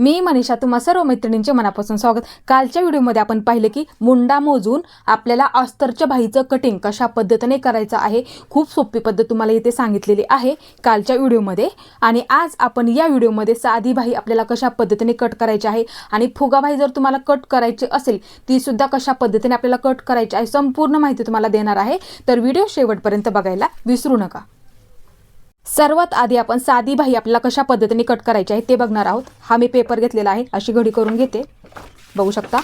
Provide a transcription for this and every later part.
मी मनीषा तुम्हा सर्व मैत्रिणींचे मनापासून स्वागत. कालच्या व्हिडिओमध्ये आपण पाहिलं की मुंडा मोजून आपल्याला अस्तरच्या भाईचं कटिंग कशा पद्धतीने करायचं आहे खूप सोपी पद्धत तुम्हाला इथे सांगितलेली आहे कालच्या व्हिडिओमध्ये. आणि आज आपण या व्हिडिओमध्ये साधी भाई आपल्याला कशा पद्धतीने कट करायची आहे आणि फुगाभाई जर तुम्हाला कट करायची असेल ती सुद्धा कशा पद्धतीने आपल्याला कट करायची आहे संपूर्ण माहिती तुम्हाला देणार आहे. तर व्हिडिओ शेवटपर्यंत बघायला विसरू नका. सर्वात आधी आपण साधी भाई आपल्याला कशा पद्धतीने कट करायची आहे ते बघणार आहोत. हा मी पेपर घेतलेला आहे. अशी घडी करून घेते. बघू शकता?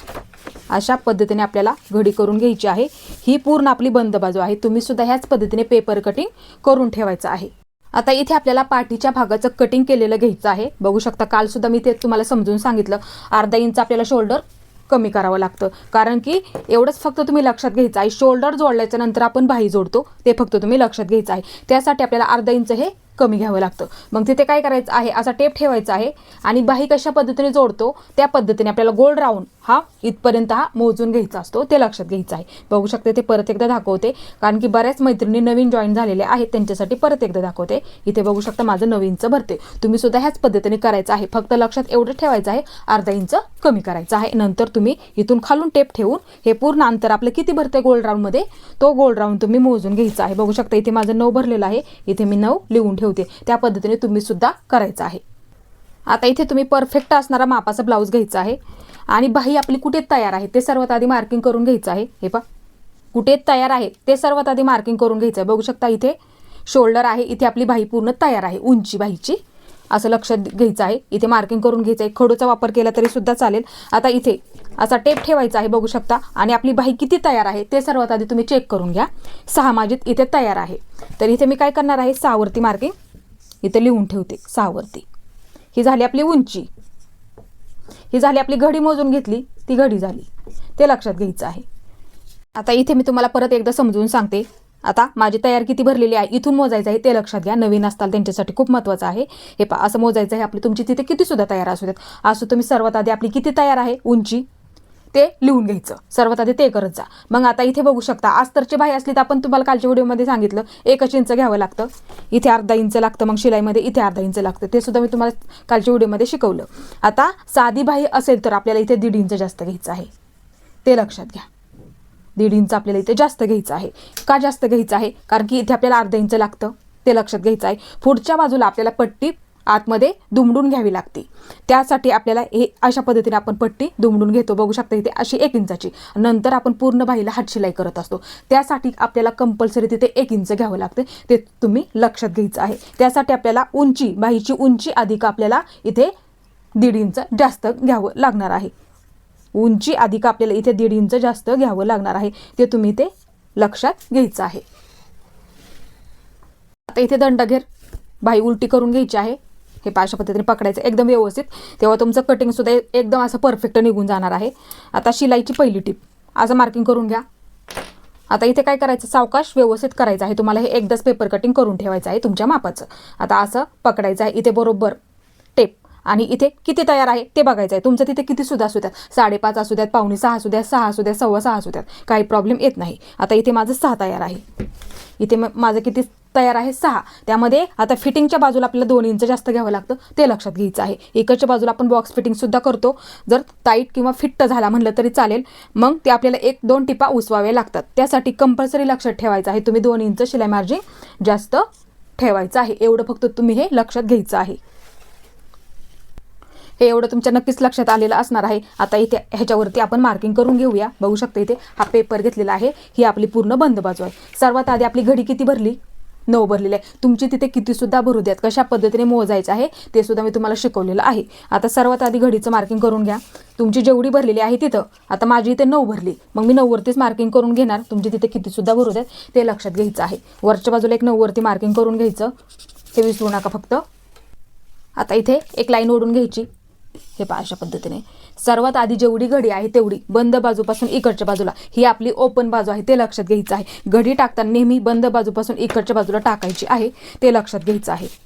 अशा पद्धतीने आपल्याला घडी करून घ्यायची आहे. ही पूर्ण आपली बंद बाजू आहे. तुम्ही सुद्धा ह्याच पद्धतीने पेपर कटिंग करून ठेवायचं आहे. आता इथे आपल्याला पाठीच्या भागाचं कटिंग केलेलं घ्यायचं आहे. बघू शकता काल सुद्धा मी ते तुम्हाला समजून सांगितलं. अर्धा इंच आपल्याला शोल्डर कमी करावं लागतं. कारण की एवढंच फक्त तुम्ही लक्षात घ्यायचं आहे. शोल्डर जोडल्याच्या नंतर आपण बाही जोडतो ते फक्त तुम्ही लक्षात घ्यायचं आहे. त्यासाठी आपल्याला अर्धा इंच हे कमी घ्यावं लागतं. मग तिथे काय करायचं आहे? असा टेप ठेवायचा आहे आणि बाही कशा पद्धतीने जोडतो त्या पद्धतीने आपल्याला गोल राऊंड हा इथपर्यंत हा मोजून घ्यायचा असतो ते लक्षात घ्यायचं आहे. बघू शकते ते परत एकदा दाखवते कारण की बऱ्याच मैत्रिणी नवीन जॉईन झालेल्या आहेत त्यांच्यासाठी परत एकदा दाखवते. इथे बघू शकता माझं नवीनचं भरते तुम्ही सुद्धा ह्याच पद्धतीने करायचं आहे. फक्त लक्षात एवढं ठेवायचं आहे अर्धा इंच कमी करायचं आहे. नंतर तुम्ही इथून खालून टेप ठेवून हे पूर्ण अंतर आपलं किती भरते गोल राऊंडमध्ये तो गोल राऊंड तुम्ही मोजून घ्यायचा आहे. बघू शकता इथे माझं नऊ भरलेलं आहे. इथे मी नऊ लिहून ठेवते त्या पद्धतीने तुम्ही सुद्धा करायचं आहे. आता इथे तुम्ही परफेक्ट असणारा मापाचा ब्लाऊज घ्यायचा आहे. आणि बाही आपली कुठे तयार आहे? ते सर्वात आधी मार्किंग करून घ्यायचं आहे. हे पा कुठे तयार आहे? ते सर्वात आधी मार्किंग करून घ्यायचं आहे. बघू शकता इथे शोल्डर आहे. इथे आपली बाही पूर्ण तयार आहे. उंची बाहीची. असं लक्षात घ्यायचं आहे. इथे मार्किंग करून घ्यायचं आहे. खडूचा वापर केला तरी सुद्धा चालेल. आता इथे असा टेप ठेवायचा आहे बघू शकता. आणि आपली बाही किती तयार आहे ते सर्वात आधी तुम्ही चेक करून घ्या. सहा माझी इथे तयार आहे. तर इथे मी काय करणार आहे सहावरती मार्किंग इथे लिहून ठेवते सहावरती ही झाली आपली उंची. ही झाली आपली घडी मोजून घेतली ती घडी झाली. ते लक्षात घ्यायचं आहे. आता इथे मी तुम्हाला परत एकदा समजून सांगते. आता माझी तयार किती भरलेली आहे इथून मोजायचं आहे ते लक्षात घ्या. नवीन असताल त्यांच्यासाठी खूप महत्त्वाचं आहे. हे पा असं मोजायचं आहे आपली तुमची तिथे किती सुद्धा तयार असू देत असं तुम्ही सर्वात आधी आपली किती तयार आहे उंची? ते लिहून घ्यायचं. सर्वात आधी ते करत जा. मग आता इथे बघू शकता अस्तरची बाही असली तर आपण तुम्हाला कालच्या व्हिडिओमध्ये सांगितलं एकच इंच घ्यावं लागतं. इथे अर्धा इंच लागतं मग शिलाईमध्ये इथे अर्धा इंच लागतं. ते सुद्धा मी तुम्हाला कालच्या व्हिडिओमध्ये शिकवलं. आता साधी बाही असेल तर आपल्याला इथे दीड इंच जास्त घ्यायचं आहे. ते लक्षात घ्या. दीड इंच आपल्याला इथे जास्त घ्यायचं आहे. का जास्त घ्यायचं आहे? कारण की इथे आपल्याला अर्धा इंच लागतं. ते लक्षात घ्यायचं आहे. पुढच्या बाजूला आपल्याला पट्टी आतमध्ये दुमडून घ्यावी लागते. त्यासाठी आपल्याला हे अशा पद्धतीने आपण पट्टी दुमडून घेतो. बघू शकता इथे अशी एक इंचाची. नंतर आपण पूर्ण बाईला हातशिलाई करत असतो. त्यासाठी आपल्याला कंपल्सरी तिथे एक इंच घ्यावं लागते. ते तुम्ही लक्षात घ्यायचं आहे. त्यासाठी आपल्याला उंची बाईची उंची अधिक आपल्याला इथे दीड इंच जास्त घ्यावं लागणार आहे. उंची अधिक आपल्याला इथे दीड इंच जास्त घ्यावं लागणार आहे. ते तुम्ही ते लक्षात घ्यायचं आहे. आता इथे दंडघेर बाई उलटी करून घ्यायची आहे. हे पा अशा पद्धतीने पकडायचं. एकदम व्यवस्थित. तेव्हा तुमचं कटिंगसुद्धा एकदम असं परफेक्ट निघून जाणार आहे. आता शिलाईची पहिली टीप असं मार्किंग करून घ्या. आता इथे काय करायचं? सावकाश व्यवस्थित करायचं आहे. तुम्हाला हे एकदाच पेपर कटिंग करून ठेवायचं आहे तुमच्या मापाचं. आता असं पकडायचं आहे. इथे बरोबर टेप आणि इथे किती तयार आहे ते बघायचं आहे. तुमचं तिथे किती सुद्धा असू द्यात साडेपाच असू द्यात पावणे सहा असू द्यात सहा असू द्यात सव्वा सहा असू द्यात. काही प्रॉब्लेम येत नाही. आता इथे माझं सहा तयार आहे. इथे माझं किती तयार आहे सहा. त्यामध्ये आता फिटिंगच्या बाजूला आपल्याला दोन इंच जास्त घ्यावं लागतं. ते लक्षात घ्यायचं आहे. इकडच्या बाजूला आपण बॉक्स फिटिंगसुद्धा करतो. जर टाईट किंवा फिट्ट झाला म्हणलं तरी चालेल. मग ते आपल्याला एक दोन टिपा उसवावे लागतात. त्यासाठी कंपल्सरी लक्षात ठेवायचं आहे. तुम्ही दोन इंच शिलाई मार्जिन जास्त ठेवायचं आहे. एवढं फक्त तुम्ही हे लक्षात घ्यायचं आहे. हे एवढं तुमच्या नक्कीच लक्षात आलेलं असणार आहे. आता इथे ह्याच्यावरती आपण मार्किंग करून घेऊया. बघू शकता इथे हा पेपर घेतलेला आहे. ही आपली पूर्ण बंद बाजू आहे. सर्वात आधी आपली घडी किती भरली? नऊ भरलेले आहे तुमची तिथे किती सुद्धा भरू द्यात. कशा पद्धतीने मोजायचं आहे ते सुद्धा मी तुम्हाला शिकवलेलं आहे. आता सर्वात आधी घडीचं मार्किंग करून घ्या. तुमची जेवढी भरलेली आहे तिथं आता माझी इथे नऊ भरली. मग मी नऊवरतीच मार्किंग करून घेणार. तुमची तिथे किती सुद्धा भरू द्यात ते लक्षात घ्यायचं आहे. वरच्या बाजूला एक नऊवरती मार्किंग करून घ्यायचं. हे विसरू नका फक्त. आता इथे एक लाईन ओढून घ्यायची. हे पहा अशा पद्धतीने. सर्वात आधी जेवढी घडी आहे तेवढी बंद बाजूपासून इकडच्या बाजूला. ही आपली ओपन बाजू आहे ते लक्षात घ्यायचं आहे. घडी टाकताना नेहमी बंद बाजूपासून इकडच्या बाजूला टाकायची आहे ते लक्षात घ्यायचं आहे.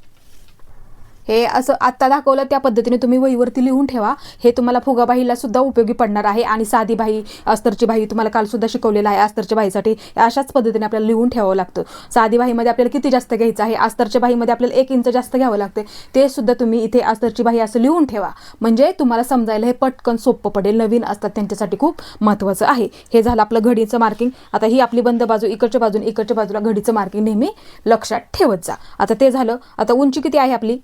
हे असं आत्ता दाखवलं त्या पद्धतीने तुम्ही वहीवरती लिहून ठेवा. हे तुम्हाला फुगाबाईला सुद्धा उपयोगी पडणार आहे आणि साधी बाई अस्तरची बाई तुम्हाला काल सुद्धा शिकवलेलं आहे अस्तरच्या बाईसाठी अशाच पद्धतीने आपल्याला लिहून ठेवावं लागतं. साधी बाईमध्ये आपल्याला किती जास्त घ्यायचं आहे? अस्तरच्या बाईमध्ये आपल्याला एक इंच जास्त घ्यावं लागते. ते सुद्धा तुम्ही इथे अस्तरची बाई असं लिहून ठेवा. म्हणजे तुम्हाला समजायला हे पटकन सोपं पडेल. नवीन असतात त्यांच्यासाठी खूप महत्त्वाचं आहे. हे झालं आपलं घडीचं मार्किंग आता ही आपली बंद बाजू इकडच्या बाजून इकडच्या बाजूला घडीचं मार्किंग नेहमी लक्षात ठेवत जा. आता ते झालं. आता उंची किती आहे आपली?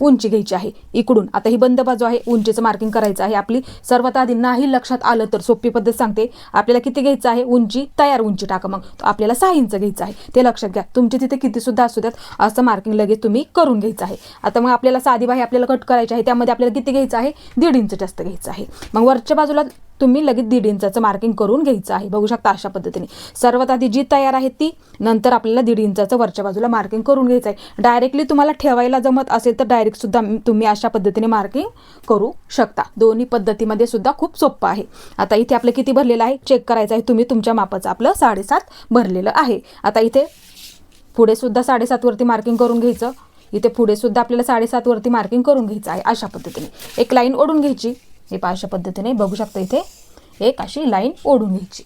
उंची घ्यायची आहे. इकडून. आता ही बंद बाजू आहे. उंचीचं मार्किंग करायचं आहे आपली. सर्वात आधी नाही लक्षात आलं तर सोपी पद्धत सांगते. आपल्याला किती घ्यायचं आहे? उंची. तयार उंची टाका मग. आपल्याला सहा इंच घ्यायचं आहे. ते लक्षात घ्या. तुमची तिथे किती सुद्धा असू द्यात असं मार्किंग लगेच तुम्ही करून घ्यायचं आहे. आता मग आपल्याला साधी बाही आपल्याला कट करायची आहे. त्यामध्ये आपल्याला किती घ्यायचं आहे? दीड इंच जास्त घ्यायचं आहे. मग वरच्या बाजूला तुम्ही लगेच दीड इंचाचं मार्किंग करून घ्यायचं आहे. बघू शकता अशा पद्धतीने. सर्वात आधी जी तयार आहे ती नंतर आपल्याला दीड इंचाचं वरच्या बाजूला मार्किंग करून घ्यायचं आहे. डायरेक्टली तुम्हाला ठेवायला जमत असेल तर डायरेक्ट सुद्धा तुम्ही अशा पद्धतीने मार्किंग करू शकता. दोन्ही पद्धतीमध्ये सुद्धा खूप सोपं आहे. आता इथे आपलं किती भरलेलं आहे? चेक करायचं आहे. तुम्ही तुमच्या मापाचं आपलं साडेसात भरलेलं आहे. आता इथे पुढे सुद्धा साडेसातवरती मार्किंग करून घ्यायचं. इथे पुढे सुद्धा आपल्याला साडेसातवरती मार्किंग करून घ्यायचं आहे. अशा पद्धतीने. एक लाईन ओढून घ्यायची. हे पहा अशा पद्धतीने बघू शकता इथे एक अशी लाईन ओढून घ्यायची.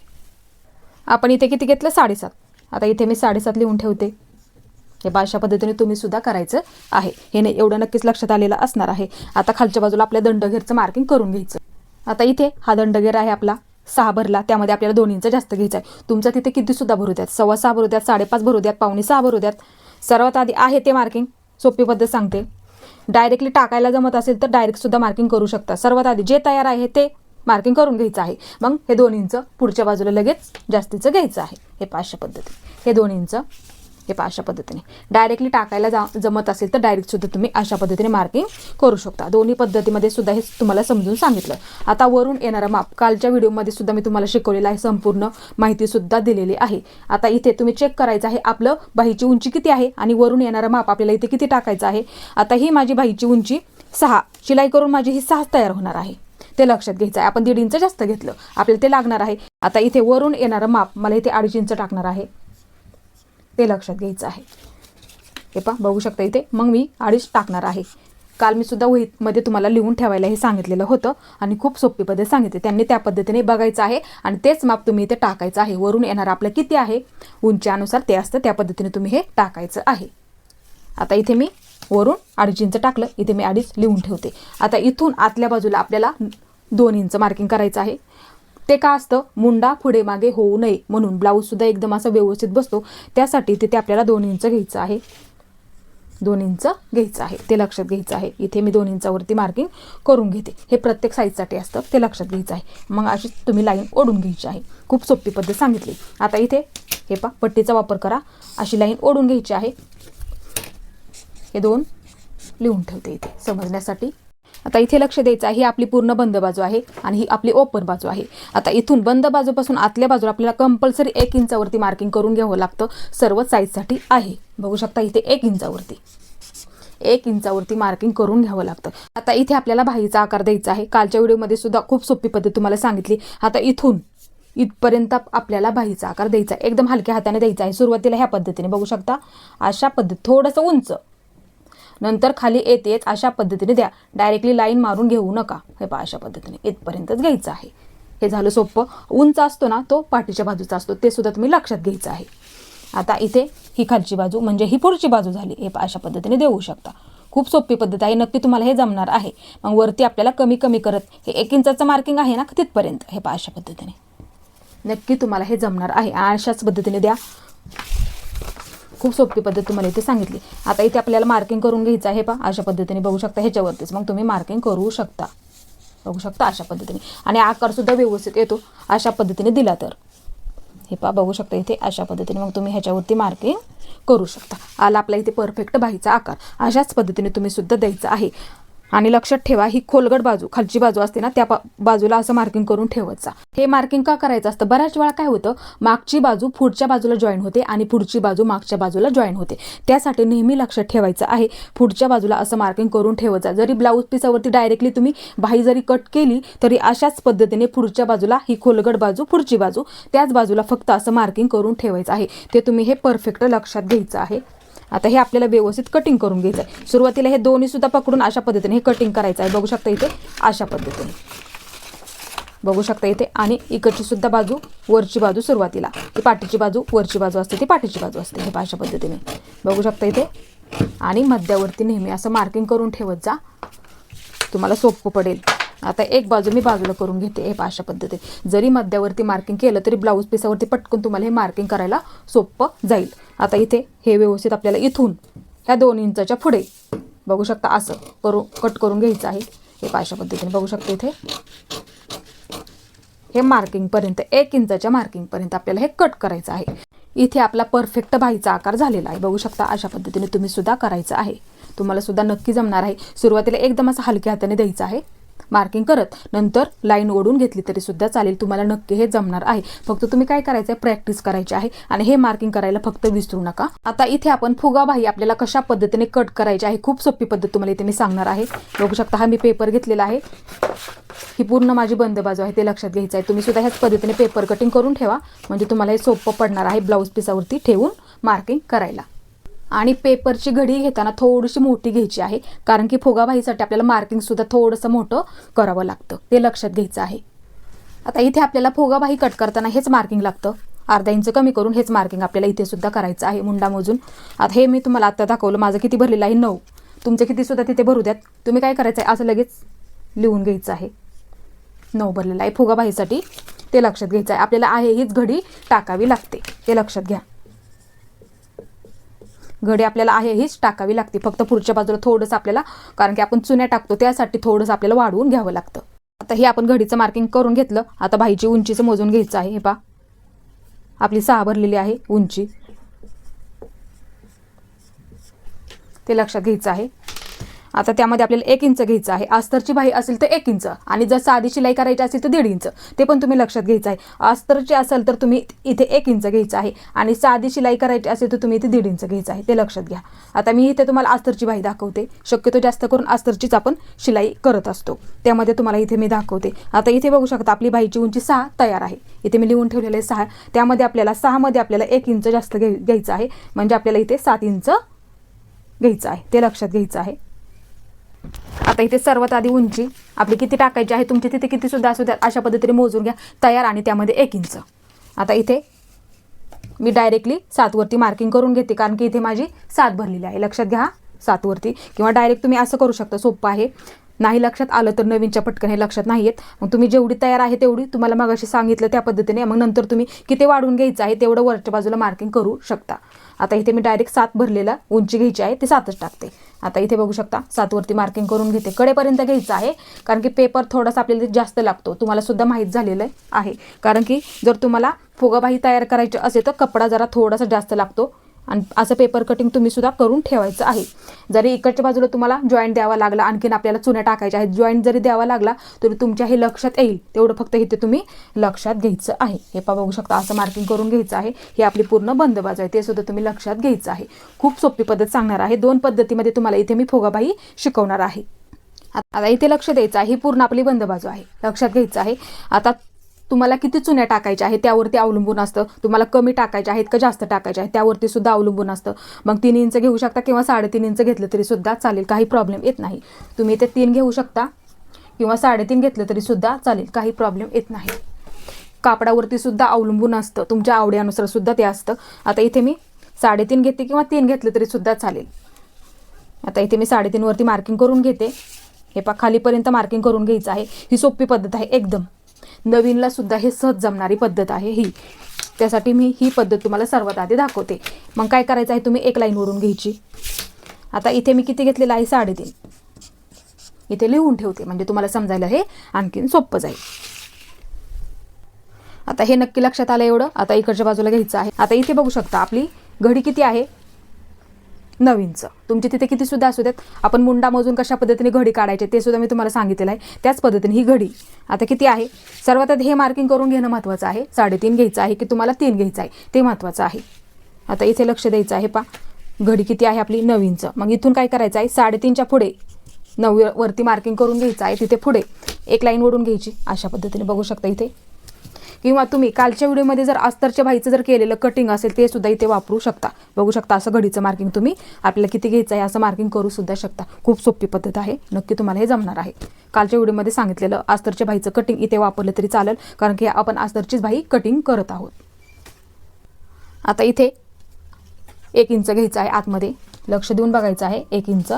आपण इथे किती घेतलं? साडेसात. आता इथे मी साडेसात लिहून ठेवते. हे पहा अशा पद्धतीने तुम्ही सुद्धा करायचं आहे. हे नाही एवढं नक्कीच लक्षात आलेलं असणार आहे. आता खालच्या बाजूला आपल्या दंडघेरचं मार्किंग करून घ्यायचं. आता इथे हा दंडघेर आहे आपला सहा भरला. त्यामध्ये आपल्याला दोन्हींचा जास्त घ्यायचं आहे. तुमचं तिथे किती सुद्धा भरू द्यात? सव्वा सहा भरू द्यात साडेपाच भरू द्यात पावणे सहा भरू द्यात. सर्वात आधी आहे ते मार्किंग सोपी पद्धत सांगते. डायरेक्टली टाकायला जमत असेल तर डायरेक्ट सुद्धा मार्किंग करू शकता. सर्वात आधी जे तयार आहे ते मार्किंग करून घ्यायचं आहे. मग हे दोन इंच पुढच्या बाजूला लगेच जास्तीचं घ्यायचं आहे. हे पाचशे पद्धती. हे दोन इंच हे पहा अशा पद्धतीने. डायरेक्टली टाकायला जा जमत असेल तर डायरेक्टसुद्धा तुम्ही अशा पद्धतीने मार्किंग करू शकता. दोन्ही पद्धतीमध्ये सुद्धा हे तुम्हाला समजून सांगितलं. आता वरून येणारा माप कालच्या व्हिडिओमध्ये सुद्धा मी तुम्हाला शिकवलेलं आहे संपूर्ण माहितीसुद्धा दिलेली आहे. आता इथे तुम्ही चेक करायचं आहे आपलं बाहीची उंची किती आहे आणि वरून येणारा माप आपल्याला इथे किती टाकायचं आहे. आता ही माझी बाहीची उंची सहा शिलाई करून माझी ही सहा तयार होणार आहे. ते लक्षात घ्यायचं आहे. आपण दीड इंच जास्त घेतलं आपल्याला ते लागणार आहे. आता इथे वरून येणारं माप मला इथे अडीच इंच टाकणार आहे. ते लक्षात घ्यायचं आहे. हे पहा बघू शकता इथे. मग मी अडीच टाकणार आहे. काल मी सुद्धा वहीमध्ये तुम्हाला लिहून ठेवायला हे सांगितलेलं होतं आणि खूप सोपी पद्धत सांगितली. त्यांनी त्या पद्धतीने बघायचं आहे आणि तेच माप तुम्ही इथे टाकायचं आहे. वरून येणार आपलं किती आहे? उंच्यानुसार ते असतं. त्या पद्धतीने तुम्ही हे टाकायचं आहे. आता इथे मी वरून अडीच इंच टाकलं. इथे मी अडीच लिहून ठेवते. आता इथून आतल्या बाजूला आपल्याला दोन इंच मार्किंग करायचं आहे. ते का असतं? मुंडा पुढे मागे होऊ नये म्हणून ब्लाऊजसुद्धा एकदम असं व्यवस्थित बसतो. त्यासाठी तिथे आपल्याला दोन इंच घ्यायचं आहे. दोन इंच घ्यायचं आहे. ते लक्षात घ्यायचं आहे. इथे मी दोन इंचावरती मार्किंग करून घेते. हे प्रत्येक साईजसाठी असतं. ते लक्षात घ्यायचं आहे. मग अशी तुम्ही लाईन ओढून घ्यायची आहे. खूप सोपी पद्धत सांगितली. आता इथे हे पा पट्टीचा वापर करा. अशी लाईन ओढून घ्यायची आहे. हे दोन लिहून ठेवते इथे. समजण्यासाठी आता इथे लक्ष द्यायचं आहे ही आपली पूर्ण बंद बाजू आहे आणि ही आपली ओपन बाजू आहे. आता इथून बंद बाजूपासून आतल्या बाजूला आपल्याला कंपल्सरी एक इंचावरती मार्किंग करून घ्यावं लागतं. सर्व साईजसाठी आहे. बघू शकता इथे एक इंचावरती. एक इंचावरती मार्किंग करून घ्यावं लागतं. आता इथे आपल्याला बाहीचा आकार द्यायचा आहे. कालच्या व्हिडिओमध्ये सुद्धा खूप सोपी पद्धत तुम्हाला सांगितली. आता इथून इथपर्यंत आपल्याला बाहीचा आकार द्यायचा आहे. एकदम हलक्या हाताने द्यायचा आहे. सुरुवातीला ह्या पद्धतीने बघू शकता. अशा पद्धत थोडंसं उंच. नंतर खाली येत येत अशा पद्धतीने द्या. डायरेक्टली लाईन मारून घेऊ नका. हे पहा अशा पद्धतीने इथपर्यंतच घ्यायचं आहे. हे झालं सोपं. उंच असतो ना तो पाठीच्या बाजूचा असतो. ते सुद्धा तुम्ही लक्षात घ्यायचं आहे. आता इथे ही खालची बाजू म्हणजे ही पुढची बाजू झाली. हे अशा पद्धतीने देऊ शकता. खूप सोपी पद्धत आहे. नक्की तुम्हाला हे जमणार आहे. मग वरती आपल्याला कमी कमी करत हे एक इंचाचं मार्किंग आहे ना तिथपर्यंत. हे पा अशा पद्धतीने. नक्की तुम्हाला हे जमणार आहे. अशाच पद्धतीने द्या. खूप सोपी पद्धत तुम्हाला इथे सांगितली. आता इथे आपल्याला मार्किंग करून घ्यायचं आहे पा अशा पद्धतीने बघू शकता ह्याच्यावरतीच. मग तुम्ही मार्किंग करू शकता. बघू शकता अशा पद्धतीने. आणि आकारसुद्धा व्यवस्थित येतो अशा पद्धतीने दिला तर. हे पा बघू शकता इथे अशा पद्धतीने मग तुम्ही ह्याच्यावरती मार्किंग करू शकता. आला आपला इथे परफेक्ट बाहीचा आकार. अशाच पद्धतीने तुम्ही सुद्धा द्यायचं आहे. आणि लक्षात ठेवा ही खोलगट बाजू खालची बाजू असते ना त्या बाजूला असं मार्किंग करून ठेवायचा हे मार्किंग का करायचं असतं? बऱ्याच वेळा काय होतं मागची बाजू पुढच्या बाजूला जॉईन होते आणि पुढची बाजू मागच्या बाजूला जॉईन होते. त्यासाठी नेहमी लक्षात ठेवायचं आहे पुढच्या बाजूला असं मार्किंग करून ठेवायचं जरी ब्लाऊज पिसावरती डायरेक्टली तुम्ही बाही जरी कट केली तरी अशाच पद्धतीने पुढच्या बाजूला ही खोलगट बाजू पुढची बाजू त्याच बाजूला फक्त असं मार्किंग करून ठेवायचं आहे. ते तुम्ही हे परफेक्ट लक्षात घ्यायचं आहे. आता हे आपल्याला व्यवस्थित कटिंग करून घ्यायचं आहे सुरुवातीला हे दोन्ही सुद्धा पकडून अशा पद्धतीने हे कटिंग करायचं आहे बघू शकता इथे अशा पद्धतीने. बघू शकता इथे आणि इकडची सुद्धा बाजू वरची बाजू सुरुवातीला. ती पाठीची बाजू वरची बाजू असते ती पाठीची बाजू असते. हे अशा पद्धतीने. बघू शकता इथे आणि मध्यावरती नेहमी असं मार्किंग करून ठेवत जा. तुम्हाला सोपं पडेल. आता एक बाजू मी बाजूला करून घेते हे अशा पद्धतीने. जरी मध्यावरती मार्किंग केलं तरी ब्लाऊज पिसावरती पटकन तुम्हाला हे मार्किंग करायला सोपं जाईल. आता इथे हे व्यवस्थित आपल्याला इथून ह्या दोन इंचाच्या पुढे बघू शकता असं करू कट करून घ्यायचं आहे. हे अशा पद्धतीने बघू शकता इथे. हे मार्किंगपर्यंत एक इंचाच्या मार्किंगपर्यंत आपल्याला हे कट करायचं आहे. इथे आपला परफेक्ट बाईचा आकार झालेला आहे. बघू शकता अशा पद्धतीने तुम्ही सुद्धा करायचं आहे. तुम्हाला सुद्धा नक्की जमणार आहे. सुरुवातीला एकदम असं हलक्या हाताने द्यायचं आहे. मार्किंग करत. नंतर लाईन ओढून घेतली तरी सुद्धा चालेल तुम्हाला नक्की हे जमणार आहे. फक्त तुम्ही काय करायचं आहे प्रॅक्टिस करायची आहे आणि हे मार्किंग करायला फक्त विसरू नका. आता इथे आपण फुगाबाही आपल्याला कशा पद्धतीने कट करायची आहे खूप सोपी पद्धत तुम्हाला इथे मी सांगणार आहे. बघू शकता हा मी पेपर घेतलेला आहे. ही पूर्ण माझी बंद बाजू आहे ते लक्षात घ्यायचं आहे. तुम्ही सुद्धा ह्याच पद्धतीने पेपर कटिंग करून ठेवा. म्हणजे तुम्हाला हे सोपं पडणार आहे ब्लाऊज पिसावरती ठेवून मार्किंग करायला. आणि पेपरची घडी घेताना थोडीशी मोठी घ्यायची आहे. कारण की फुगाबाईसाठी आपल्याला मार्किंग सुद्धा थोडंसं मोठं करावं लागतं. ते लक्षात घ्यायचं आहे. आता इथे आपल्याला फुगाबाई कट करताना हेच मार्किंग लागतं. अर्धा इंच कमी करून हेच मार्किंग आपल्याला इथे सुद्धा करायचं आहे मुंडा मोजून आता हे मी तुम्हाला आता दाखवलं. माझं किती भरलेलं आहे? नऊ. तुमचे किती सुद्धा तिथे भरू द्यात. तुम्ही काय करायचं आहे असं लगेच लिहून घ्यायचं आहे. नऊ भरलेलं आहे फुगाबाईसाठी. ते लक्षात घ्यायचं आहे. आपल्याला आहे हीच घडी टाकावी लागते. ते लक्षात घ्या. घडी आपल्याला आहे हीच टाकावी लागते. फक्त पुढच्या बाजूला थोडंसं आपल्याला कारण की आपण चुन्या टाकतो त्यासाठी थोडंसं आपल्याला वाढवून घ्यावं लागतं. आता हे आपण घडीचं मार्किंग करून घेतलं. आता भाईची उंचीचं मोजून घ्यायचं आहे हे पा आपली सहा भरलेली आहे उंची. ते लक्षात घ्यायचं आहे. आता त्यामध्ये आपल्याला एक इंच घ्यायचं आहे. अस्तरची बाही असेल तर एक इंच आणि जर साधी शिलाई करायची असेल तर दीड इंच. ते पण तुम्ही लक्षात घ्यायचं आहे. अस्तरची असेल तर तुम्ही इथे एक इंच घ्यायचं आहे आणि साधी शिलाई करायची असेल तर तुम्ही इथे दीड इंच घ्यायचं आहे. ते लक्षात घ्या. आता मी इथे तुम्हाला अस्तरची बाही दाखवते. शक्यतो जास्त करून अस्तरचीच आपण शिलाई करत असतो. त्यामध्ये तुम्हाला इथे मी दाखवते. आता इथे बघू शकता आपली बाईची उंची सहा तयार आहे. इथे मी लिहून ठेवलेले आहे सहा. त्यामध्ये आपल्याला सहामध्ये आपल्याला एक इंच जास्त घ्यायचं आहे. म्हणजे आपल्याला इथे सात इंच घ्यायचं आहे. ते लक्षात घ्यायचं आहे. आता इथे सर्वात आधी उंची आपली किती टाकायची आहे तुमची तिथे किती सुद्धा असू द्या अशा पद्धतीने मोजून घ्या. तयार आणि त्यामध्ये एक इंच. आता इथे मी डायरेक्टली सातवरती मार्किंग करून घेते कारण की इथे माझी सात भरलेली आहे. लक्षात घ्या सातवरती. किंवा डायरेक्ट तुम्ही असं करू शकता सोपं आहे. नाही लक्षात आलं तर नवीनच्या पटकन हे लक्षात नाही येत मग तुम्ही जेवढी तयार आहे तेवढी तुम्हाला मग सांगितलं त्या पद्धतीने. मग नंतर तुम्ही किती वाढवून घ्यायचं आहे तेवढं वरच्या बाजूला मार्किंग करू शकता. आता इथे मी डायरेक्ट सात भरलेला उंची घ्यायची आहे ते सातच टाकते. आता इथे बघू शकता सातवरती मार्किंग करून घेते. कडेपर्यंत घ्यायचं आहे कारण की पेपर थोडासा आपल्याला जास्त लागतो. तुम्हाला सुद्धा माहीत झालेलं आहे. कारण की जर तुम्हाला फुगाबाही तयार करायची असेल तर कपडा जरा थोडासा जास्त लागतो. आणि असं पेपर कटिंग तुम्ही सुद्धा करून ठेवायचं आहे. जरी इकडच्या बाजूला तुम्हाला जॉईंट द्यावा लागला आणखीन आपल्याला चुन्या टाकायच्या आहेत. जॉईंट जरी द्यावा लागला तरी तुमच्या हे लक्षात येईल. तेवढं फक्त इथे तुम्ही लक्षात घ्यायचं आहे. हे पा बघू शकता असं मार्किंग करून घ्यायचं आहे. हे आपली पूर्ण बंदबाज आहे. ते सुद्धा तुम्ही लक्षात घ्यायचं आहे. खूप सोपी पद्धत सांगणार आहे. दोन पद्धतीमध्ये तुम्हाला इथे मी फोगाबाई शिकवणार आहे. आता इथे लक्ष द्यायचं आहे. ही पूर्ण आपली बंद बाजू आहे. लक्षात घ्यायचं आहे. आता तुम्हाला किती चुन्या टाकायच्या आहेत त्यावरती अवलंबून असतं. तुम्हाला कमी टाकायच्या आहेत का जास्त टाकायच्या आहेत त्यावरती सुद्धा अवलंबून असतं. मग तीन इंच घेऊ शकता किंवा साडेतीन इंच घेतलं तरी सुद्धा चालेल काही प्रॉब्लेम येत नाही. तुम्ही ते तीन घेऊ शकता किंवा साडेतीन घेतलं तरी सुद्धा चालेल काही प्रॉब्लेम येत नाही. कापडावरती सुद्धा अवलंबून असतं तुमच्या आवडीनुसार सुद्धा ते असतं. आता इथे मी साडेतीन घेते किंवा तीन घेतलं तरी सुद्धा चालेल. आता इथे मी साडेतीनवरती मार्किंग करून घेते. हे पा खालीपर्यंत मार्किंग करून घ्यायचं आहे. ही सोपी पद्धत आहे एकदम. नवीनला सुद्धा हे सहज जमणारी पद्धत आहे ही. त्यासाठी मी ही पद्धत तुम्हाला सर्वात आधी दाखवते. मग काय करायचं आहे तुम्ही एक लाईन ओढून घ्यायची. आता इथे मी किती घेतलेलं आहे साडेतीन. इथे लिहून ठेवते म्हणजे तुम्हाला समजायला हे आणखीन सोपं जाईल. आता हे नक्की लक्षात आलं एवढं? आता इकडच्या बाजूला घ्यायचं आहे. आता इथे बघू शकता आपली घडी किती आहे? नवीनचं. तुमची तिथे किती सुद्धा असू देत आपण मुंडा मोजून कशा पद्धतीने घडी काढायचे ते सुद्धा मी तुम्हाला सांगितलेलं आहे. त्याच पद्धतीने ही घडी. आता किती आहे? सर्वात आधी हे मार्किंग करून घेणं महत्त्वाचं आहे. साडेतीन घ्यायचं आहे की तुम्हाला तीन घ्यायचं आहे ते महत्त्वाचं आहे. आता इथे लक्ष द्यायचं आहे पा घडी किती आहे आपली? नवीनचं. मग इथून काय करायचं आहे? साडेतीनच्या पुढे. नऊ वरती मार्किंग करून घ्यायचं आहे तिथे पुढे. एक लाईन ओढून घ्यायची. अशा पद्धतीने बघू शकता इथे. किंवा तुम्ही कालच्या व्हिडिओमध्ये जर अस्तरच्या भाईचं जर केलेलं कटिंग असेल ते सुद्धा इथे वापरू शकता. बघू शकता असं घडीचं मार्किंग तुम्ही आपल्याला किती घ्यायचं आहे असं मार्किंग करू सुद्धा शकता. खूप सोपी पद्धत आहे. नक्की तुम्हाला हे जमणार आहे. कालच्या व्हिडिओमध्ये सांगितलेलं अस्तरच्या भाईचं कटिंग इथे वापरलं तरी चालेल कारण की आपण अस्तरचीच बाई कटिंग करत आहोत. आता इथे एक इंच घ्यायचं आहे आतमध्ये. लक्ष देऊन बघायचं आहे. एक इंच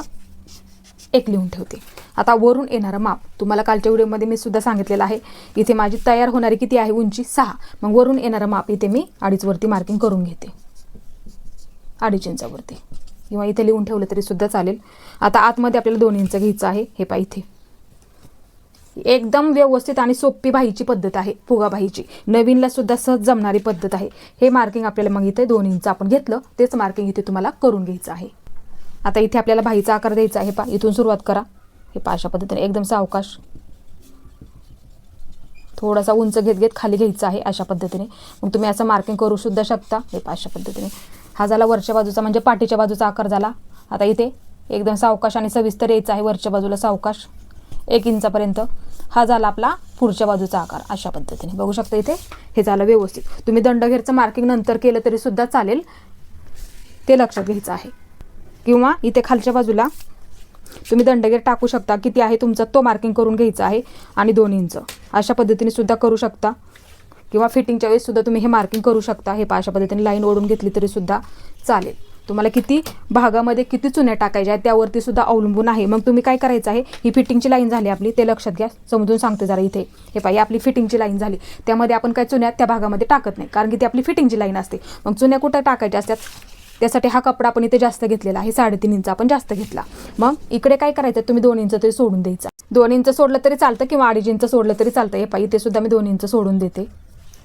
एक लिहून ठेवते. आता वरून येणारं माप. तुम्हाला कालच्या व्हिडिओमध्ये मी सुद्धा सांगितलेलं आहे. इथे माझी तयार होणारी किती आहे? उंची सहा. मग वरून येणारं माप इथे मी अडीचवरती मार्किंग करून घेते. अडीच इंचावरती किंवा इथे लिहून ठेवलं तरी सुद्धा चालेल. आता आतमध्ये आपल्याला दोन इंच घ्यायचं आहे. हे पा इथे. एकदम व्यवस्थित आणि सोपी बाहीची पद्धत आहे. फुगा बाहीची नवीनला सुद्धा सहज जमणारी पद्धत आहे. हे मार्किंग आपल्याला मग इथे दोन इंच आपण घेतलं. तेच मार्किंग इथे तुम्हाला करून घ्यायचं आहे. आता इथे आपल्याला बाहीचा आकार द्यायचा आहे. पा इथून सुरुवात करा. हे पा अशा पद्धतीने एकदम सावकाश. थोडासा उंच घेत घेत खाली घ्यायचं आहे अशा पद्धतीने. मग तुम्ही असं मार्किंग करू सुद्धा शकता हे पा अशा पद्धतीने. हा झाला वरच्या बाजूचा म्हणजे पाठीच्या बाजूचा आकार झाला. आता इथे एकदम सावकाश आणि सविस्तर यायचा आहे वरच्या बाजूला सावकाश. एक इंचापर्यंत हा झाला आपला पुढच्या बाजूचा आकार अशा पद्धतीने. बघू शकता इथे हे झालं व्यवस्थित. तुम्ही दंडघेरचं मार्किंग नंतर केलं तरी सुद्धा चालेल. ते लक्षात घ्यायचं आहे. किंवा इथे खालच्या बाजूला तुम्ही दंडगेर टाकू शकता. किती आहे तुमचा तो मार्किंग करून घ्यायचा आहे. आणि दोन इंच अशा पद्धतीने सुद्धा करू शकता. किंवा फिटिंगच्या वेळेस सुद्धा तुम्ही हे मार्किंग करू शकता. हे अशा पद्धतीने लाईन ओढून घेतली तरी सुद्धा चालेल. तुम्हाला किती भागामध्ये किती चुन्या टाकायच्या आहेत त्यावरती सुद्धा अवलंबून आहे. मग तुम्ही काय करायचं आहे? ही फिटिंगची लाईन झाली आपली ते लक्षात घ्या. समजून सांगते जरा इथे. हे पाहिजे आपली फिटिंगची लाईन झाली. त्यामध्ये आपण काय चुन्या त्या भागामध्ये टाकत नाही. कारण की ती आपली फिटिंगची लाईन असते. मग चुन्या कुठं टाकायच्या असतात? त्यासाठी हा कपडा आपण इथे जास्त घेतलेला आहे साडेतीन इंच आपण जास्त घेतला. मग इकडे काय करायचं? तुम्ही दोन इंच तरी सोडून द्यायचा. दोन इंच सोडलं तरी चालतं किंवा अडीच इंच सोडलं तरी चालतं. हे पाहिजे इथे सुद्धा मी दोन इंच सोडून देते.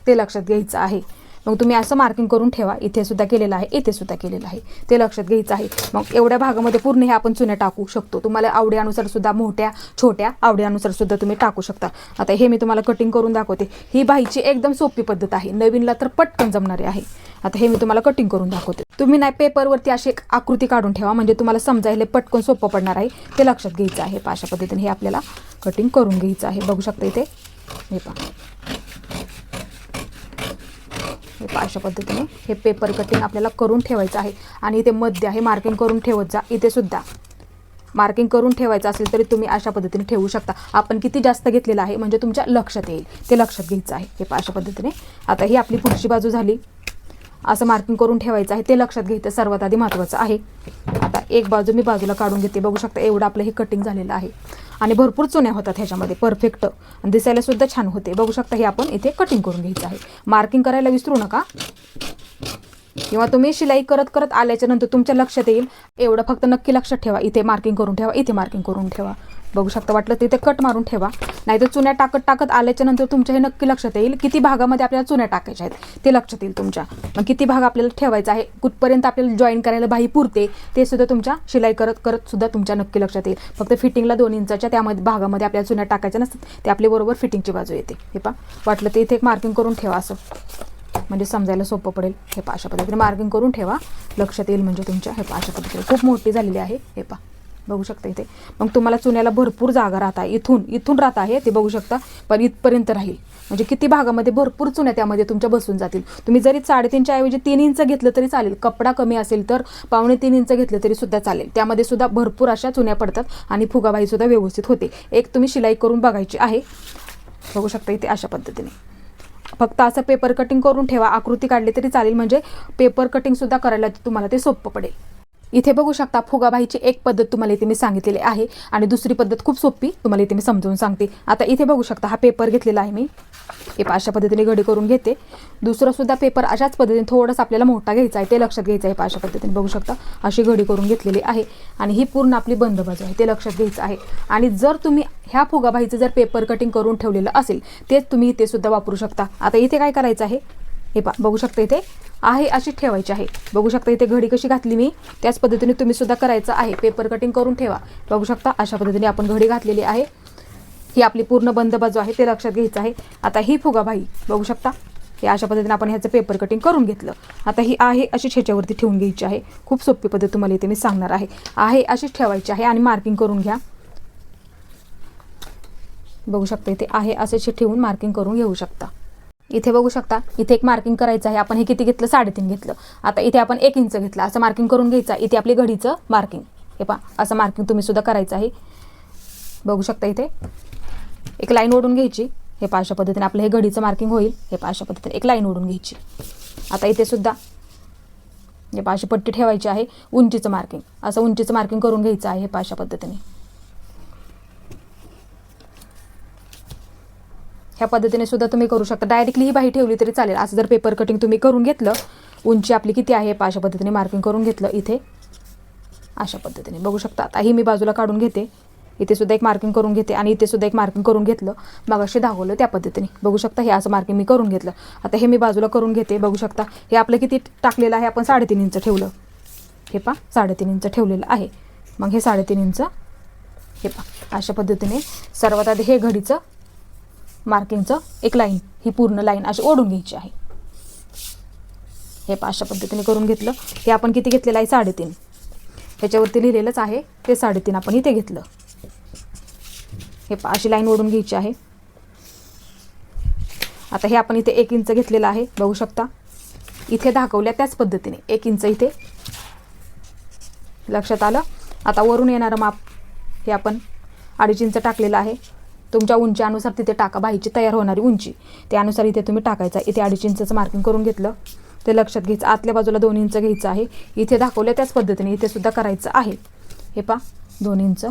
ते लक्षात घ्यायचं आहे. मग तुम्ही असं मार्किंग करून ठेवा. इथे सुद्धा केलेलं आहे इथे सुद्धा केलेलं आहे. ते लक्षात घ्यायचं आहे. मग एवढ्या भागामध्ये पूर्ण हे आपण चुन्या टाकू शकतो. तुम्हाला आवडीनुसार सुद्धा मोठ्या छोट्या आवडीनुसार सुद्धा तुम्ही टाकू शकता. आता हे मी तुम्हाला कटिंग करून दाखवते. ही बाईची एकदम सोपी पद्धत आहे. नवीनला तर पटकन जमणारी आहे. आता हे मी तुम्हाला कटिंग करून दाखवते. तुम्ही नाही पेपरवरती अशी एक आकृती काढून ठेवा. म्हणजे तुम्हाला समजायला पटकन सोपं पडणार आहे. ते लक्षात घ्यायचं आहे. अशा पद्धतीने हे आपल्याला कटिंग करून घ्यायचं आहे. बघू शकता इथे. हे पहा हे पहा अशा पद्धतीने हे पेपर कटिंग आपल्याला करून ठेवायचं आहे. आणि इथे मध्य आहे मार्किंग करून ठेवत जा. इथे सुद्धा. मार्किंग करून ठेवायचं असेल तरी तुम्ही अशा पद्धतीने ठेवू शकता. आपण किती जास्त घेतलेलं आहे म्हणजे तुमच्या लक्षात येईल. ते लक्षात घ्यायचं आहे. हे अशा पद्धतीने. आता ही आपली पुढची बाजू झाली. असं मार्किंग करून ठेवायचं आहे. ते लक्षात घ्यायचं सर्वात आधी महत्त्वाचं आहे. एक बाजू मी बाजूला काढून घेते. बघू शकता एवढं आपलं हे कटिंग झालेलं आहे. आणि भरपूर चुन्या होतात ह्याच्यामध्ये. परफेक्ट आणि दिसायला सुद्धा छान होते. बघू शकता हे आपण इथे कटिंग करून घ्यायचं आहे. मार्किंग करायला विसरू नका. किंवा तुम्ही शिलाई करत करत आल्याच्यानंतर तुमच्या लक्षात येईल. एवढं फक्त नक्की लक्षात ठेवा. इथे मार्किंग करून ठेवा. इथे मार्किंग करून ठेवा. बघू शकता वाटलं तिथे कट मारून ठेवा. नाहीतर चुन्या टाकत टाकत आल्याच्यानंतर तुमच्या हे नक्की लक्षात येईल. किती भागामध्ये आपल्याला चुन्या टाकायच्या आहेत ते लक्षात येईल तुमच्या. मग किती भाग आपल्याला ठेवायचा आहे कुठपर्यंत आपल्याला जॉईन करायला बाही पुरते ते सुद्धा तुमच्या शिलाई करत करत सुद्धा तुमच्या नक्की लक्षात येईल. फक्त फिटिंगला दोन इंचाच्या त्यामध्ये भागामध्ये आपल्याला चुन्या टाकायच्या नसतात ते आपल्या बरोबर फिटिंगची बाजू येते. हे पा वाटलं ते इथे एक मार्किंग करून ठेवा असं. म्हणजे समजायला सोपं पडेल. हे पा अशा पद्धतीने मार्किंग करून ठेवा. लक्षात येईल म्हणजे तुमच्या हे पा अशा पद्धतीने. खूप मोठी झालेली आहे. हे पा बघू शकता इथे. मग तुम्हाला चुन्याला भरपूर जागा राहता इथून इथून राहत आहे ते बघू शकता पण इथपर्यंत राहील. म्हणजे किती भागामध्ये भरपूर चुन्या त्यामध्ये तुमच्या बसून जातील. तुम्ही जरी साडेतीनच्या ऐवजी तीन इंच घेतलं तरी चालेल. कपडा कमी असेल तर पावणे तीन इंच घेतलं तरी सुद्धा चालेल. त्यामध्ये सुद्धा भरपूर अशा चुन्या पडतात आणि फुगाबाई सुद्धा व्यवस्थित होते. एक तुम्ही शिलाई करून बघायची आहे. बघू शकता इथे अशा पद्धतीने. फक्त असं पेपर कटिंग करून ठेवा. आकृती काढली तरी चालेल. म्हणजे पेपर कटिंग सुद्धा करायला तुम्हाला ते सोपं पडेल. इथे बघू शकता फुगाबाईची एक पद्धत तुम्हाला इथे मी सांगितलेली आहे आणि दुसरी पद्धत खूप सोपी तुम्हाला इथे मी समजून सांगते. आता इथे बघू शकता हा पेपर घेतलेला आहे मी. हे अशा पद्धतीने घडी करून घेते. दुसरा सुद्धा पेपर अशाच पद्धतीने थोडंसं आपल्याला मोठा घ्यायचा आहे ते लक्षात घ्यायचं आहे. अशा पद्धतीने बघू शकता अशी घडी करून घेतलेली आहे आणि ही पूर्ण आपली बंद बाजू आहे ते लक्षात घ्यायचं आहे. आणि जर तुम्ही ह्या फुगाबाईचं जर पेपर कटिंग करून ठेवलेलं असेल तेच तुम्ही इथे सुद्धा वापरू शकता. आता इथे काय करायचं आहे? हे पा बघू शकता इथे आहे अशी ठेवायची आहे. बघू शकता इथे घडी कशी घातली मी त्याच पद्धतीने तुम्ही सुद्धा करायचं आहे. पेपर कटिंग करून ठेवा. बघू शकता अशा पद्धतीने आपण घडी घातलेली आहे. ही आपली पूर्ण बंद बाजू आहे ते लक्षात घ्यायचं आहे. आता ही फुगाबाई बघू शकता हे अशा पद्धतीने आपण ह्याचं पेपर कटिंग करून घेतलं. आता ही आहे अशी छेच्यावरती ठेवून घ्यायची आहे. खूप सोपी पद्धत तुम्हाला इथे मी सांगणार आहे. आहे अशीच ठेवायची आहे आणि मार्किंग करून घ्या. बघू शकता इथे आहे असे ठेवून मार्किंग करून घेऊ शकता. इथे बघू शकता इथे एक मार्किंग करायचं आहे. आपण हे किती घेतलं? साडेतीन घेतलं. आता इथे आपण एक इंच घेतलं. असं मार्किंग करून घ्यायचं इथे आपली घडीचं मार्किंग हे पहा असं मार्किंग तुम्ही सुद्धा करायचं आहे. बघू शकता इथे. एक लाईन ओढून घ्यायची. हे पहा अशा पद्धतीने आपलं हे घडीचं मार्किंग होईल. हे पहा अशा पद्धतीने एक लाईन ओढून घ्यायची. आता इथे सुद्धा हे पहा अशी पट्टी ठेवायची आहे. उंचीचं मार्किंग असं उंचीचं मार्किंग करून घ्यायचं आहे. हे पहा अशा पद्धतीने. ह्या पद्धतीने सुद्धा तुम्ही करू शकता. डायरेक्टली ही बाही ठेवली तरी चालेल. असं जर पेपर कटिंग तुम्ही करून घेतलं उंची आपली किती आहे अशा पद्धतीने मार्किंग करून घेतलं इथे. अशा पद्धतीने. बघू शकता. आता ही मी बाजूला काढून घेते. इथे सुद्धा एक मार्किंग करून घेते आणि इथे सुद्धा एक मार्किंग करून घेतलं. मग असे दाखवलं त्या पद्धतीने. बघू शकता हे असं मार्किंग मी करून घेतलं. आता हे मी बाजूला करून घेते. बघू शकता हे आपलं किती टाकलेलं आहे आपण साडेतीन इंच ठेवलं. हे पा साडेतीन इंच ठेवलेलं आहे. मग हे साडेतीन इंच हे पा अशा पद्धतीने सर्वात आधी हे घडीचं मार्किंगचं एक लाईन ही पूर्ण लाईन अशी ओढून घ्यायची आहे. हे अशा पद्धतीने करून घेतलं. हे आपण किती घेतलेलं आहे? साडेतीन. ह्याच्यावरती लिहिलेलंच आहे ते साडेतीन आपण इथे घेतलं. हे पा अशी लाईन ओढून घ्यायची आहे. आता हे आपण इथे एक इंच घेतलेलं आहे बघू शकता. इथे दाखवल्या त्याच पद्धतीने एक इंच इथे. लक्षात आलं? आता वरून येणारं माप हे आपण अडीच इंच टाकलेलं आहे. तुमच्या उंचीनुसार तिथे टाका बाईची तयार होणारी उंची. त्यानुसार इथे तुम्ही टाकायचा. इथे अडीच इंचचं मार्किंग करून घेतलं. ते लक्षात घ्यायचं. आतल्या बाजूला दोन इंच घ्यायचं आहे. इथे दाखवलं त्याच पद्धतीने. इथे सुद्धा करायचं आहे. हे पा दोन इंच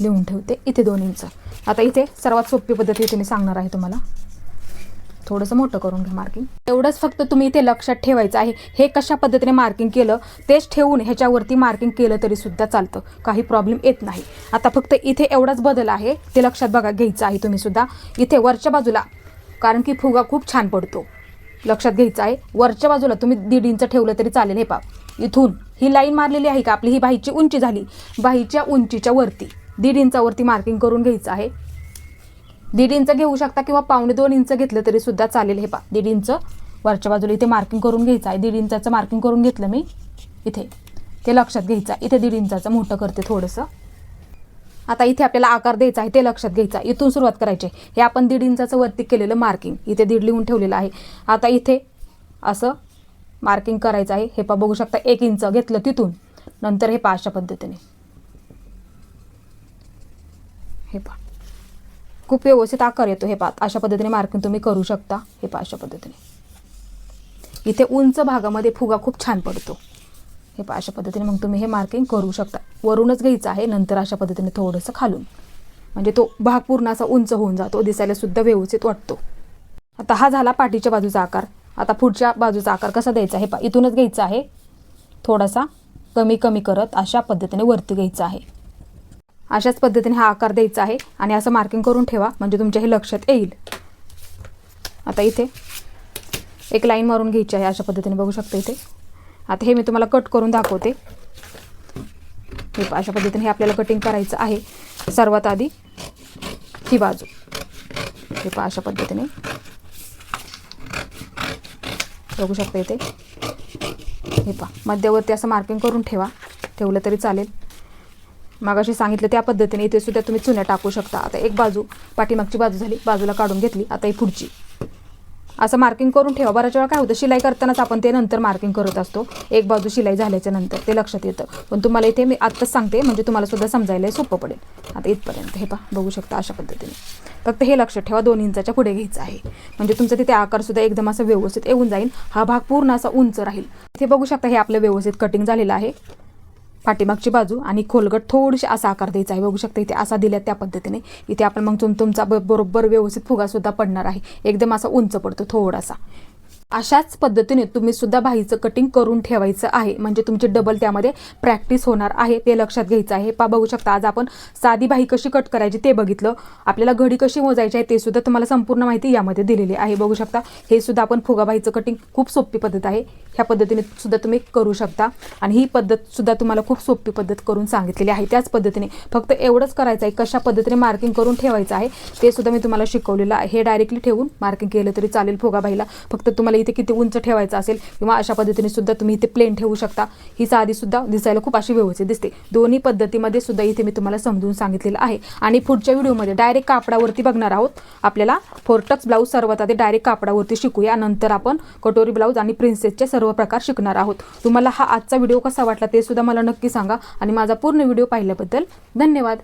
लिहून ठेवते. इथे दोन इंच. आता इथे सर्वात सोपी पद्धती इथे मी सांगणार आहे तुम्हाला. थोडंसं मोठं करून घ्या मार्किंग एवढंच फक्त तुम्ही इथे लक्षात ठेवायचं आहे. हे कशा पद्धतीने मार्किंग केलं तेच ठेवून ह्याच्यावरती मार्किंग केलं तरी सुद्धा चालतं. काही प्रॉब्लेम येत नाही. आता फक्त इथे एवढाच बदल आहे ते लक्षात बघा घ्यायचं आहे तुम्ही सुद्धा. इथे वरच्या बाजूला कारण की फुगा खूप छान पडतो. लक्षात घ्यायचं आहे. वरच्या बाजूला तुम्ही दीड इंच ठेवलं तरी चालेल. हे पा इथून ही लाईन मारलेली आहे का? आपली ही बाईची उंची झाली. बाईच्या उंचीच्या वरती दीड इंचावरती मार्किंग करून घ्यायचं आहे. दीड इंच घेऊ शकता किंवा पावणे दोन इंच घेतलं तरी सुद्धा चालेल हे पा. दीड इंच वरच्या बाजूला इथे मार्किंग करून घ्यायचं आहे. दीड इंचाचं मार्किंग करून घेतलं मी इथे. ते लक्षात घ्यायचं आहे. इथे दीड इंचाचं मोठं करते थोडंसं. आता इथे आपल्याला आकार द्यायचा आहे. ते लक्षात घ्यायचा इथून सुरुवात करायची आहे. हे आपण दीड इंचाचं वरती केलेलं मार्किंग इथे दीड लिहून ठेवलेलं आहे. आता इथे असं मार्किंग करायचं आहे. हे पा बघू शकता एक इंच घेतलं तिथून. नंतर हे पा अशा पद्धतीने. हे पा. खूप व्यवस्थित आकार येतो हे पा अशा पद्धतीने मार्किंग तुम्ही करू शकता. हे पा अशा पद्धतीने. इथे उंच भागामध्ये फुगा खूप छान पडतो. हे पा अशा पद्धतीने मग तुम्ही हे मार्किंग करू शकता. वरूनच घ्यायचं आहे नंतर अशा पद्धतीने थोडंसं खालून. म्हणजे तो भाग पूर्ण असा उंच होऊन जातो दिसायला सुद्धा व्यवस्थित वाटतो. आता हा झाला पाठीच्या बाजूचा आकार. आता पुढच्या बाजूचा आकार कसा द्यायचा हे पा इथूनच घ्यायचा आहे. थोडासा कमी कमी करत अशा पद्धतीने वरती घ्यायचा आहे. अशाच पद्धतीने हा आकार द्यायचा आहे आणि असं मार्किंग करून ठेवा म्हणजे तुमच्या हे लक्षात येईल. आता इथे एक लाईन मारून घ्यायची आहे अशा पद्धतीने बघू शकता इथे. आता हे मी तुम्हाला कट करून दाखवते. हे अशा पद्धतीने हे आपल्याला कटिंग करायचं आहे. सर्वात आधी ही बाजू. हे पहा अशा पद्धतीने. बघू शकता इथे. हे पहा मध्यवर्ती असं मार्किंग करून ठेवा. ठेवलं तरी चालेल. मागाशी सांगितलं त्या पद्धतीने इथे सुद्धा तुम्ही चुन्या टाकू शकता. आता एक बाजू पाठीमागची बाजू झाली बाजूला काढून घेतली आता ही पुढची. असं मार्किंग करून ठेवा. बऱ्याच वेळा काय होतं शिलाई करतानाच आपण ते नंतर मार्किंग करत असतो. एक बाजू शिलाई झाल्याच्यानंतर ते लक्षात येतं. पण तुम्हाला इथे मी आत्ताच सांगते म्हणजे तुम्हाला सुद्धा समजायला सोपं पडेल. आता इथपर्यंत हे पहा बघू शकता अशा पद्धतीने. फक्त हे लक्षात ठेवा दोन इंचाच्या पुढे घ्यायचं आहे. म्हणजे तुमचं तिथे आकार सुद्धा एकदम असं व्यवस्थित येऊन जाईल. हा भाग पूर्ण असा उंच राहील. इथे बघू शकता हे आपलं व्यवस्थित कटिंग झालेलं आहे. पाठीमागची बाजू आणि खोलगट थोडीशी असा आकार द्यायचा आहे. बघू शकता इथे असा दिल्या त्या पद्धतीने. इथे आपण मग तुम तुमचा ब- बरोबर व्यवस्थित फुगासुद्धा पडणार आहे. एकदम असा उंच पडतो थोडासा. अशाच पद्धतीने तुम्ही सुद्धा बाहीचं कटिंग करून ठेवायचं आहे. म्हणजे तुमची डबल त्यामध्ये प्रॅक्टिस होणार आहे ते लक्षात घ्यायचं आहे. पा बघू शकता आज आपण साधी बाही कशी कट करायची ते बघितलं. आपल्याला घडी कशी मोजायची आहे ते सुद्धा तुम्हाला संपूर्ण माहिती यामध्ये दिलेली आहे. बघू शकता हे सुद्धा आपण फुगाबाईचं कटिंग खूप सोपी पद्धत आहे. ह्या पद्धतीने सुद्धा तुम्ही करू शकता. आणि ही पद्धत सुद्धा तुम्हाला खूप सोपी पद्धत करून सांगितलेली आहे. त्याच पद्धतीने फक्त एवढंच करायचं आहे कशा पद्धतीने मार्किंग करून ठेवायचं आहे ते सुद्धा मी तुम्हाला शिकवलेलं आहे. हे डायरेक्टली ठेवून मार्किंग केलं तरी चालेल फुगाबाईला फक्त तुम्हाला इथे किती उंच ठेवायचं असेल किंवा अशा पद्धतीने सुद्धा तुम्ही इथे प्लेन ठेवू शकता. ही साधी सुद्धा दिसायला खूप अशी व्यवस्थित दिसते. दोन्ही पद्धतीमध्ये सुद्धा इथे मी तुम्हाला समजून सांगितलेलं आहे. आणि पुढच्या व्हिडिओमध्ये डायरेक्ट कापडावरती बघणार आहोत. आपल्याला फोर्टक्स ब्लाऊज सर्वात आधी डायरेक्ट कापडावरती शिकूया. नंतर आपण कटोरी ब्लाऊज आणि प्रिन्सेसचे सर्व प्रकार शिकणार आहोत. तुम्हाला हा आजचा व्हिडिओ कसा वाटला ते सुद्धा मला नक्की सांगा. आणि माझा पूर्ण व्हिडिओ पाहिल्याबद्दल धन्यवाद.